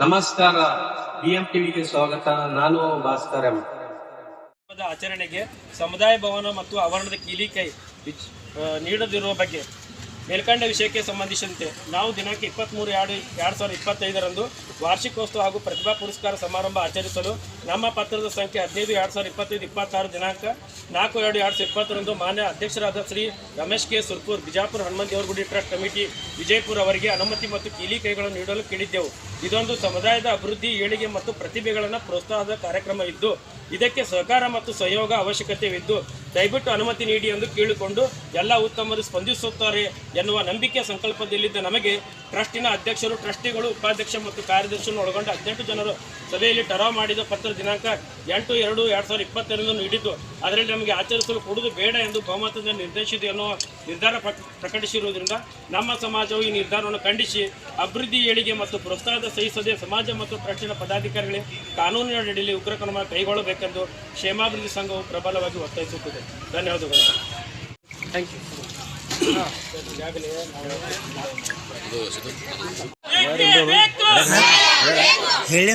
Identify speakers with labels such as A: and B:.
A: ನಮಸ್ಕಾರ. ಬಿಎಂ ಟಿವಿಗೆ ಸ್ವಾಗತ. ನಾನು ಭಾಸ್ಕರ್
B: ಆಚರಣೆಗೆ ಸಮುದಾಯ ಭವನ ಮತ್ತು ಆವರಣದ ಕೀಲಿಕೈ ನೀಡದಿರುವ ಬಗ್ಗೆ ಮೇಲ್ಕಂಡ ವಿಷಯಕ್ಕೆ ಸಂಬಂಧಿಸಿದಂತೆ ನಾವು ದಿನಾಂಕ ಇಪ್ಪತ್ತ್ಮೂರು ಎರಡು ಎರಡು ಸಾವಿರದ ಇಪ್ಪತ್ತೈದರಂದು ವಾರ್ಷಿಕೋತ್ಸವ ಹಾಗೂ ಪ್ರತಿಭಾ ಪುರಸ್ಕಾರ ಸಮಾರಂಭ ಆಚರಿಸಲು ನಮ್ಮ ಪತ್ರದ ಸಂಖ್ಯೆ ಹದಿನೈದು, ಎರಡು ಸಾವಿರದ ಇಪ್ಪತ್ತೈದು, ಇಪ್ಪತ್ತಾರು ದಿನಾಂಕ ನಾಲ್ಕು, ಎರಡು ಎರಡು ಸಾವಿರದ ಇಪ್ಪತ್ತರಂದು ಮಾನ್ಯ ಅಧ್ಯಕ್ಷರಾದ ಶ್ರೀ ರಮೇಶ್ ಕೆ ಸುರ್ಪುರ್, ಬಿಜಾಪುರ ಹನುಮಂತ ಗುಡಿ ಟ್ರಸ್ಟ್ ಕಮಿಟಿ ವಿಜಯಪುರ ಅವರಿಗೆ ಅನುಮತಿ ಮತ್ತು ಕೀಲಿ ಕೈಗಳನ್ನು ನೀಡಲು ಕೇಳಿದ್ದೆವು. ಇದೊಂದು ಸಮುದಾಯದ ಅಭಿವೃದ್ಧಿ, ಏಳಿಗೆ ಮತ್ತು ಪ್ರತಿಭೆಗಳನ್ನು ಪ್ರೋತ್ಸಾಹದ ಕಾರ್ಯಕ್ರಮ ಇದ್ದು ಇದಕ್ಕೆ ಸಹಕಾರ ಮತ್ತು ಸಹಯೋಗ ಅವಶ್ಯಕತೆವಿದ್ದು ದಯವಿಟ್ಟು ಅನುಮತಿ ನೀಡಿ ಎಂದು ಕೇಳಿಕೊಂಡು ಎಲ್ಲ ಉತ್ತಮರು ಸ್ಪಂದಿಸುತ್ತಾರೆ ಎನ್ನುವ ನಂಬಿಕೆ ಸಂಕಲ್ಪದಲ್ಲಿದ್ದ ನಮಗೆ ಟ್ರಸ್ಟಿನ ಅಧ್ಯಕ್ಷರು, ಟ್ರಸ್ಟಿಗಳು, ಉಪಾಧ್ಯಕ್ಷ ಮತ್ತು ಕಾರ್ಯದರ್ಶಿಯನ್ನು ಒಳಗೊಂಡ ಹದಿನೆಂಟು ಜನರು ಸಭೆಯಲ್ಲಿ ಟರಾವ್ ಮಾಡಿದ ಪತ್ರ ದಿನಾಂಕ ಎಂಟು ಎರಡು ಎರಡು ಸಾವಿರದ ಇಪ್ಪತ್ತೆರಡನ್ನು ನೀಡಿದ್ದು. ಅದರಲ್ಲಿ ನಮಗೆ ಆಚರಿಸಲು ಕೊಡುವುದು ಬೇಡ ಎಂದು ಬಹುಮತದಿಂದ ನಿರ್ದೇಶಿಸಿದೆ ಎನ್ನುವ ನಿರ್ಧಾರ ಪ್ರಕ- ಪ್ರಕಟಿಸಿರುವುದರಿಂದ ನಮ್ಮ ಸಮಾಜವು ಈ ನಿರ್ಧಾರವನ್ನು ಖಂಡಿಸಿ ಅಭಿವೃದ್ಧಿ ಏಳಿಗೆ ಮತ್ತು ಪ್ರೋತ್ಸಾಹದ ಸಹಿಸದೆ ಸಮಾಜ ಮತ್ತು ಟ್ರಸ್ಟಿನ ಪದಾಧಿಕಾರಿಗಳಿಗೆ ಕಾನೂನಿನ ಅಡಿಯಲ್ಲಿ ಉಗ್ರ ಕ್ರಮ ಕೈಗೊಳ್ಳಬೇಕೆಂದು ಕ್ಷೇಮಾಭಿವೃದ್ಧಿ ಸಂಘವು ಪ್ರಬಲವಾಗಿ ಒತ್ತಾಯಿಸುತ್ತದೆ. ಧನ್ಯವಾದಗಳು. ಥ್ಯಾಂಕ್ ಯು ಈಗಾಗಲೇ
C: ಹೇಳಿ